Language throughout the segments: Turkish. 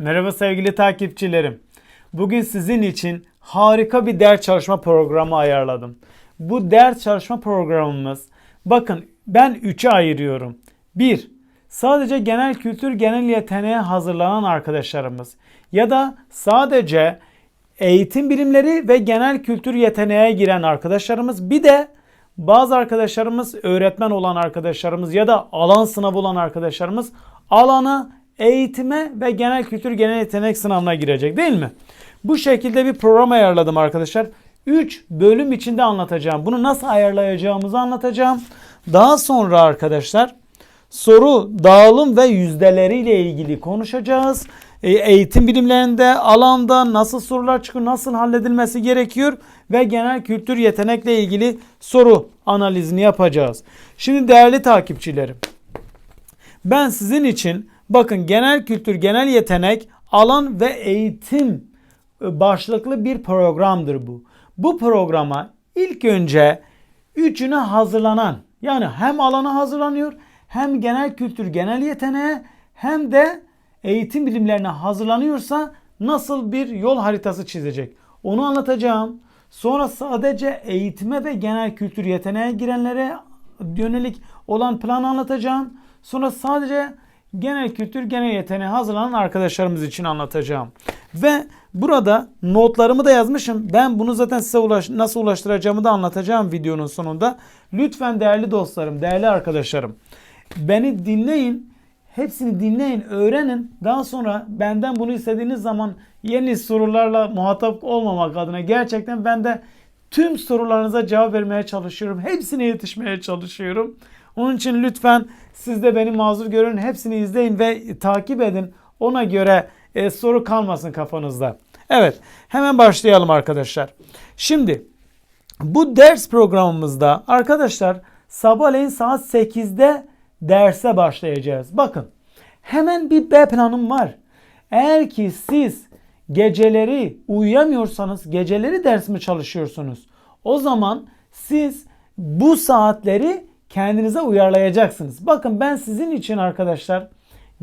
Merhaba sevgili takipçilerim. Bugün sizin için harika bir ders çalışma programı ayarladım. Bu ders çalışma programımız bakın ben 3'e ayırıyorum. 1. Sadece genel kültür genel yeteneğe hazırlanan arkadaşlarımız ya da sadece eğitim bilimleri ve genel kültür yeteneğe giren arkadaşlarımız bir de bazı arkadaşlarımız öğretmen olan arkadaşlarımız ya da alan sınavı olan arkadaşlarımız alana, eğitime ve genel kültür genel yetenek sınavına girecek değil mi? Bu şekilde bir program ayarladım arkadaşlar. 3 bölüm içinde anlatacağım. Bunu nasıl ayarlayacağımızı anlatacağım. Daha sonra arkadaşlar soru dağılım ve yüzdeleriyle ilgili konuşacağız. E, Eğitim bilimlerinde alanda nasıl sorular çıkıyor, nasıl halledilmesi gerekiyor ve genel kültür yetenekle ilgili soru analizini yapacağız. Şimdi değerli takipçilerim, ben sizin için bakın genel kültür, genel yetenek, alan ve eğitim e, başlıklı bir programdır bu. Bu programa ilk önce üçüne hazırlanan yani hem alana hazırlanıyor hem genel kültür, genel yeteneğe hem de eğitim bilimlerine hazırlanıyorsa nasıl bir yol haritası çizecek? Onu anlatacağım. Sonra sadece eğitime ve genel kültür yeteneğe girenlere yönelik olan planı anlatacağım. Sonra sadece genel kültür, genel yeteneğe hazırlanan arkadaşlarımız için anlatacağım. Ve burada notlarımı da yazmışım. Ben bunu zaten size ulaş, nasıl ulaştıracağımı da anlatacağım videonun sonunda. Lütfen değerli dostlarım, değerli arkadaşlarım. Beni dinleyin. Hepsini dinleyin, öğrenin. Daha sonra benden bunu istediğiniz zaman yeni sorularla muhatap olmamak adına gerçekten ben de tüm sorularınıza cevap vermeye çalışıyorum. Hepsine yetişmeye çalışıyorum. Onun için lütfen siz de beni mazur görün. Hepsini izleyin ve takip edin. Ona göre e, soru kalmasın kafanızda. Evet hemen başlayalım arkadaşlar. Şimdi bu ders programımızda arkadaşlar sabahleyin saat 8'de derse başlayacağız. Bakın hemen bir B planım var. Eğer ki siz geceleri uyuyamıyorsanız geceleri ders mi çalışıyorsunuz? O zaman siz bu saatleri kendinize uyarlayacaksınız. Bakın ben sizin için arkadaşlar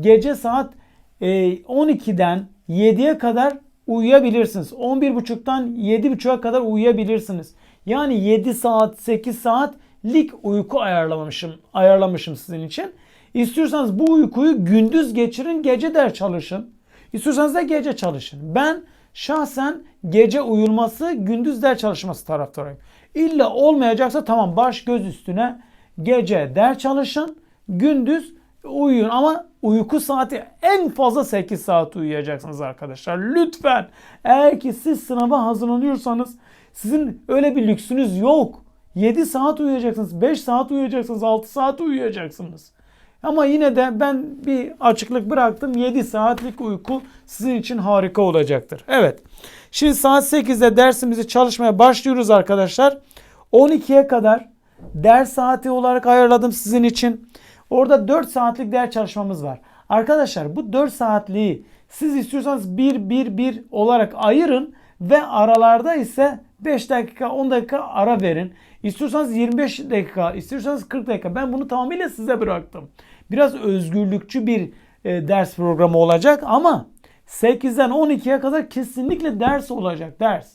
gece saat e, 12'den 7'ye kadar uyuyabilirsiniz. 11.30'dan 7.30'a kadar uyuyabilirsiniz. Yani 7 saat 8 saatlik uyku ayarlamışım, ayarlamışım sizin için. İstiyorsanız bu uykuyu gündüz geçirin, gece ders çalışın. İstiyorsanız da gece çalışın. Ben şahsen gece uyulması, gündüz ders çalışması taraftarıyım. İlla olmayacaksa tamam baş göz üstüne gece ders çalışın, gündüz uyuyun ama uyku saati en fazla 8 saat uyuyacaksınız arkadaşlar. Lütfen eğer ki siz sınava hazırlanıyorsanız sizin öyle bir lüksünüz yok. 7 saat uyuyacaksınız, 5 saat uyuyacaksınız, 6 saat uyuyacaksınız. Ama yine de ben bir açıklık bıraktım. 7 saatlik uyku sizin için harika olacaktır. Evet. Şimdi saat 8'de dersimizi çalışmaya başlıyoruz arkadaşlar. 12'ye kadar ders saati olarak ayarladım sizin için. Orada 4 saatlik ders çalışmamız var. Arkadaşlar bu 4 saatliği siz istiyorsanız 1-1-1 olarak ayırın ve aralarda ise 5 dakika 10 dakika ara verin. İstiyorsanız 25 dakika, istiyorsanız 40 dakika. Ben bunu tamamıyla size bıraktım. Biraz özgürlükçü bir e, ders programı olacak ama 8'den 12'ye kadar kesinlikle ders olacak. Ders.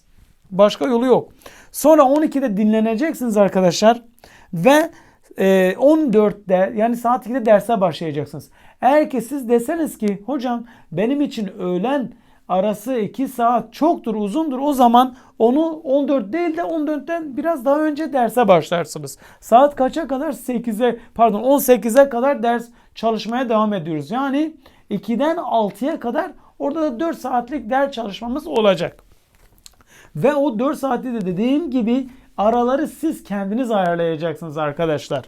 Başka yolu yok. Sonra 12'de dinleneceksiniz arkadaşlar. Ve e, 14'te yani saat 2'de derse başlayacaksınız. Eğer ki siz deseniz ki hocam benim için öğlen arası 2 saat çoktur uzundur o zaman onu 14 değil de 14'ten biraz daha önce derse başlarsınız. Saat kaça kadar? 8'e pardon 18'e kadar ders çalışmaya devam ediyoruz. Yani 2'den 6'ya kadar orada da 4 saatlik ders çalışmamız olacak. Ve o 4 saati de dediğim gibi araları siz kendiniz ayarlayacaksınız arkadaşlar.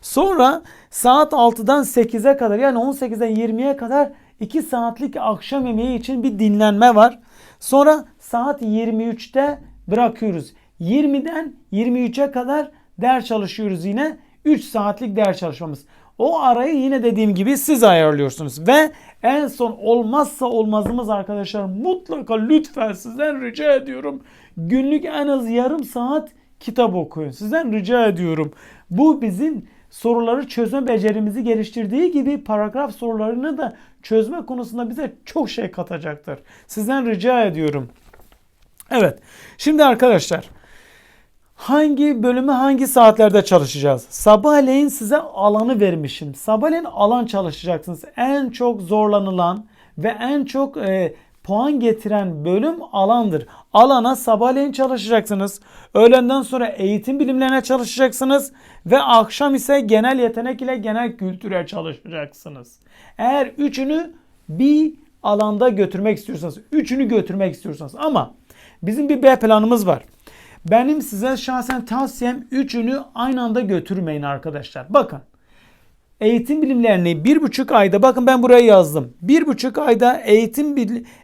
Sonra saat 6'dan 8'e kadar yani 18'den 20'ye kadar 2 saatlik akşam yemeği için bir dinlenme var. Sonra saat 23'te bırakıyoruz. 20'den 23'e kadar ders çalışıyoruz yine. 3 saatlik ders çalışmamız. O arayı yine dediğim gibi siz ayarlıyorsunuz. Ve en son olmazsa olmazımız arkadaşlar mutlaka lütfen sizden rica ediyorum. Günlük en az yarım saat kitap okuyun. Sizden rica ediyorum. Bu bizim soruları çözme becerimizi geliştirdiği gibi paragraf sorularını da çözme konusunda bize çok şey katacaktır. Sizden rica ediyorum. Evet. Şimdi arkadaşlar hangi bölümü hangi saatlerde çalışacağız? Sabahleyin size alanı vermişim. Sabahleyin alan çalışacaksınız. En çok zorlanılan ve en çok e, puan getiren bölüm alandır. Alana sabahleyin çalışacaksınız. Öğlenden sonra eğitim bilimlerine çalışacaksınız. Ve akşam ise genel yetenek ile genel kültüre çalışacaksınız. Eğer üçünü bir alanda götürmek istiyorsanız, üçünü götürmek istiyorsanız ama bizim bir B planımız var. Benim size şahsen tavsiyem üçünü aynı anda götürmeyin arkadaşlar. Bakın eğitim bilimlerini bir buçuk ayda bakın ben buraya yazdım. Bir buçuk ayda eğitim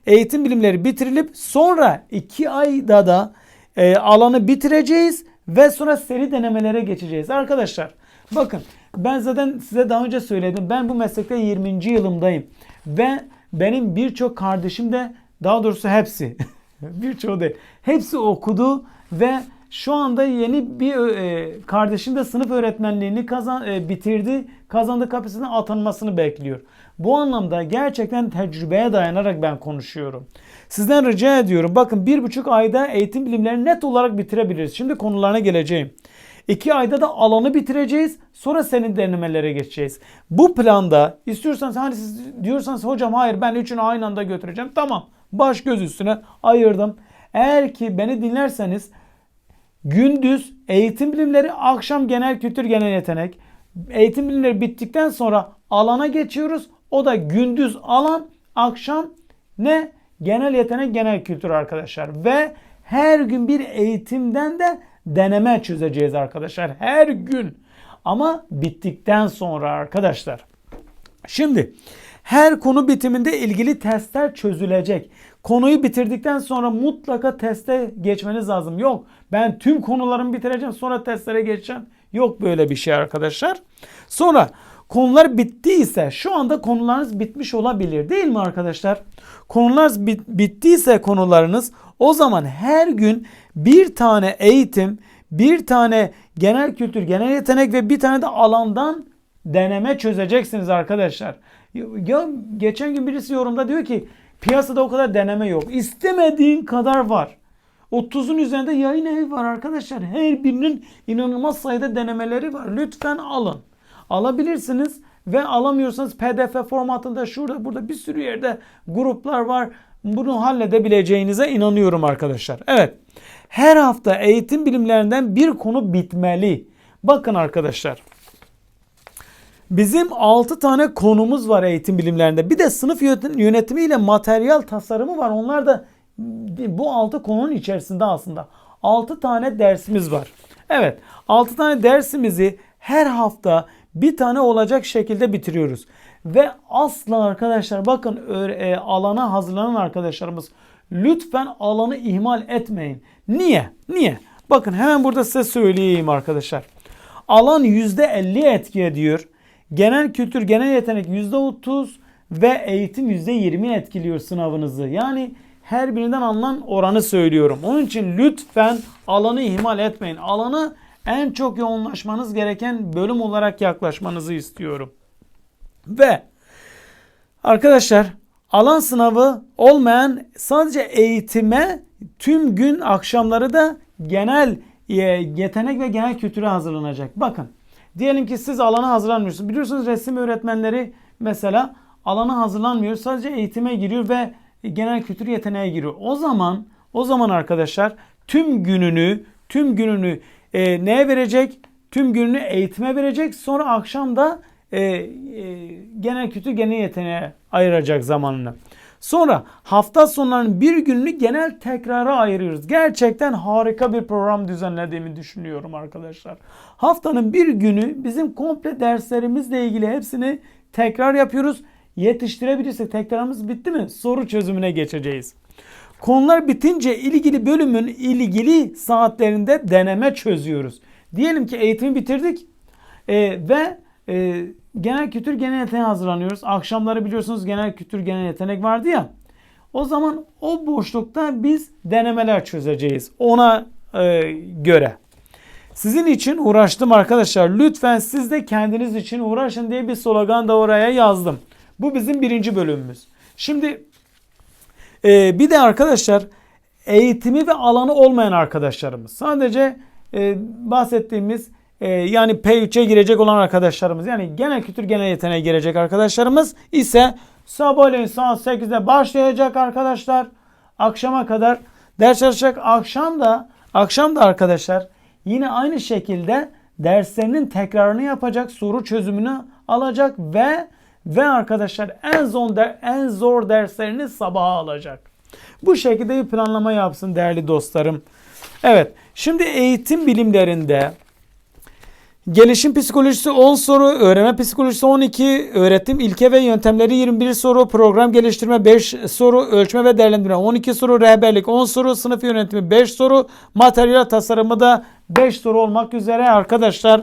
eğitim bilimleri bitirilip sonra iki ayda da e, alanı bitireceğiz ve sonra seri denemelere geçeceğiz. Arkadaşlar bakın ben zaten size daha önce söyledim. Ben bu meslekte 20. yılımdayım. Ve benim birçok kardeşim de daha doğrusu hepsi birçoğu değil. Hepsi okudu ve şu anda yeni bir e, kardeşim de sınıf öğretmenliğini kazan, e, bitirdi. Kazandığı kapısına atanmasını bekliyor. Bu anlamda gerçekten tecrübeye dayanarak ben konuşuyorum. Sizden rica ediyorum. Bakın bir buçuk ayda eğitim bilimlerini net olarak bitirebiliriz. Şimdi konularına geleceğim. İki ayda da alanı bitireceğiz. Sonra senin denemelere geçeceğiz. Bu planda istiyorsanız hani siz diyorsanız hocam hayır ben üçünü aynı anda götüreceğim. Tamam baş göz üstüne ayırdım. Eğer ki beni dinlerseniz gündüz eğitim bilimleri, akşam genel kültür, genel yetenek. Eğitim bilimleri bittikten sonra alana geçiyoruz. O da gündüz alan, akşam ne? Genel yetenek, genel kültür arkadaşlar. Ve her gün bir eğitimden de deneme çözeceğiz arkadaşlar. Her gün. Ama bittikten sonra arkadaşlar. Şimdi her konu bitiminde ilgili testler çözülecek. Konuyu bitirdikten sonra mutlaka teste geçmeniz lazım. Yok ben tüm konularımı bitireceğim sonra testlere geçeceğim. Yok böyle bir şey arkadaşlar. Sonra konular bittiyse şu anda konularınız bitmiş olabilir değil mi arkadaşlar? Konular bit bittiyse konularınız o zaman her gün bir tane eğitim, bir tane genel kültür, genel yetenek ve bir tane de alandan deneme çözeceksiniz arkadaşlar. Ya geçen gün birisi yorumda diyor ki piyasada o kadar deneme yok. İstemediğin kadar var. 30'un üzerinde yayın evi var arkadaşlar. Her birinin inanılmaz sayıda denemeleri var. Lütfen alın. Alabilirsiniz ve alamıyorsanız pdf formatında şurada burada bir sürü yerde gruplar var. Bunu halledebileceğinize inanıyorum arkadaşlar. Evet. Her hafta eğitim bilimlerinden bir konu bitmeli. Bakın arkadaşlar. Bizim 6 tane konumuz var eğitim bilimlerinde. Bir de sınıf yönetimi ile materyal tasarımı var. Onlar da bu 6 konunun içerisinde aslında. 6 tane dersimiz var. Evet 6 tane dersimizi her hafta bir tane olacak şekilde bitiriyoruz. Ve asla arkadaşlar bakın e, alana hazırlanan arkadaşlarımız lütfen alanı ihmal etmeyin. Niye? Niye? Bakın hemen burada size söyleyeyim arkadaşlar. Alan %50 etki ediyor. Genel kültür, genel yetenek %30 ve eğitim %20 etkiliyor sınavınızı. Yani her birinden alınan oranı söylüyorum. Onun için lütfen alanı ihmal etmeyin. Alanı en çok yoğunlaşmanız gereken bölüm olarak yaklaşmanızı istiyorum. Ve arkadaşlar alan sınavı olmayan sadece eğitime tüm gün akşamları da genel e, yetenek ve genel kültüre hazırlanacak. Bakın diyelim ki siz alana hazırlanmıyorsunuz. Biliyorsunuz resim öğretmenleri mesela alana hazırlanmıyor. Sadece eğitime giriyor ve genel kültür yeteneğe giriyor. O zaman o zaman arkadaşlar tüm gününü tüm gününü e, neye verecek? Tüm gününü eğitime verecek. Sonra akşam da e, e, genel kültür genel yeteneğe ayıracak zamanını. Sonra hafta sonlarının bir gününü genel tekrara ayırıyoruz. Gerçekten harika bir program düzenlediğimi düşünüyorum arkadaşlar. Haftanın bir günü bizim komple derslerimizle ilgili hepsini tekrar yapıyoruz. Yetiştirebilirsek tekrarımız bitti mi? Soru çözümüne geçeceğiz. Konular bitince ilgili bölümün ilgili saatlerinde deneme çözüyoruz. Diyelim ki eğitimi bitirdik e, ve e, genel kültür genel yeteneğe hazırlanıyoruz. Akşamları biliyorsunuz genel kültür genel yetenek vardı ya. O zaman o boşlukta biz denemeler çözeceğiz ona e, göre. Sizin için uğraştım arkadaşlar. Lütfen siz de kendiniz için uğraşın diye bir slogan da oraya yazdım. Bu bizim birinci bölümümüz. Şimdi e, bir de arkadaşlar eğitimi ve alanı olmayan arkadaşlarımız. Sadece e, bahsettiğimiz e, yani P3'e girecek olan arkadaşlarımız yani genel kültür genel yeteneğe girecek arkadaşlarımız ise sabahleyin saat 8'de başlayacak arkadaşlar. Akşama kadar ders çalışacak. Akşam da akşam da arkadaşlar yine aynı şekilde derslerinin tekrarını yapacak, soru çözümünü alacak ve ve arkadaşlar en zor der, en zor derslerini sabaha alacak. Bu şekilde bir planlama yapsın değerli dostlarım. Evet, şimdi eğitim bilimlerinde Gelişim psikolojisi 10 soru, öğrenme psikolojisi 12, öğretim ilke ve yöntemleri 21 soru, program geliştirme 5 soru, ölçme ve değerlendirme 12 soru, rehberlik 10 soru, sınıf yönetimi 5 soru, materyal tasarımı da 5 soru olmak üzere arkadaşlar.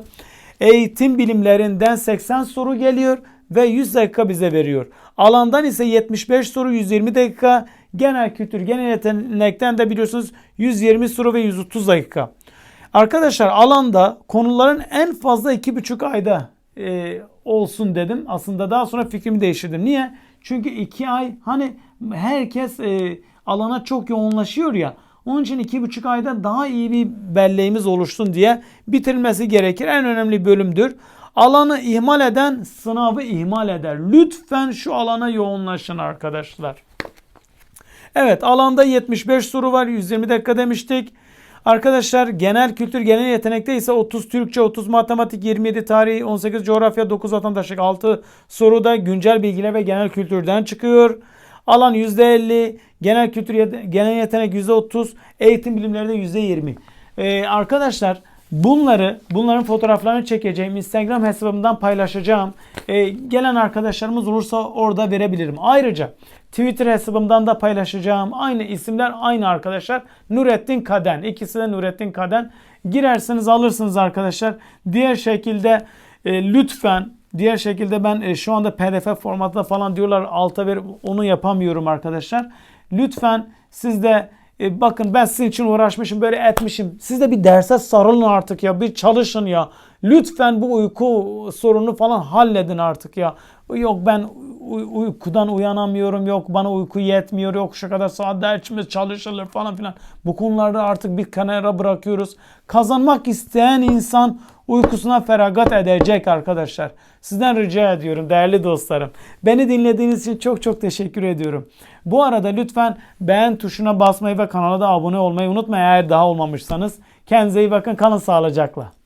Eğitim bilimlerinden 80 soru geliyor ve 100 dakika bize veriyor. Alandan ise 75 soru 120 dakika, genel kültür, genel yetenekten de biliyorsunuz 120 soru ve 130 dakika. Arkadaşlar alanda konuların en fazla iki buçuk ayda e, olsun dedim. Aslında daha sonra fikrimi değiştirdim. Niye? Çünkü iki ay hani herkes e, alana çok yoğunlaşıyor ya. Onun için iki buçuk ayda daha iyi bir belleğimiz oluşsun diye bitirilmesi gerekir. En önemli bölümdür. Alanı ihmal eden sınavı ihmal eder. Lütfen şu alana yoğunlaşın arkadaşlar. Evet alanda 75 soru var. 120 dakika demiştik. Arkadaşlar genel kültür genel yetenekte ise 30 Türkçe, 30 matematik, 27 tarih, 18 coğrafya, 9 vatandaşlık, 6 soruda güncel bilgiler ve genel kültürden çıkıyor. Alan %50, genel kültür genel yetenek %30, eğitim bilimleri de %20. Ee, arkadaşlar bunları bunların fotoğraflarını çekeceğim. Instagram hesabımdan paylaşacağım. Ee, gelen arkadaşlarımız olursa orada verebilirim. Ayrıca Twitter hesabımdan da paylaşacağım. Aynı isimler aynı arkadaşlar. Nurettin Kaden. İkisi de Nurettin Kaden. Girersiniz alırsınız arkadaşlar. Diğer şekilde e, lütfen diğer şekilde ben e, şu anda pdf formatında falan diyorlar alta verip onu yapamıyorum arkadaşlar. Lütfen siz de e, bakın ben sizin için uğraşmışım böyle etmişim. Siz de bir derse sarılın artık ya bir çalışın ya. Lütfen bu uyku sorunu falan halledin artık ya. Yok ben uy- uykudan uyanamıyorum yok bana uyku yetmiyor yok şu kadar saat dersimiz çalışılır falan filan. Bu konularda artık bir kenara bırakıyoruz. Kazanmak isteyen insan uykusuna feragat edecek arkadaşlar. Sizden rica ediyorum değerli dostlarım. Beni dinlediğiniz için çok çok teşekkür ediyorum. Bu arada lütfen beğen tuşuna basmayı ve kanala da abone olmayı unutmayın eğer daha olmamışsanız. Kendinize iyi bakın kalın sağlıcakla.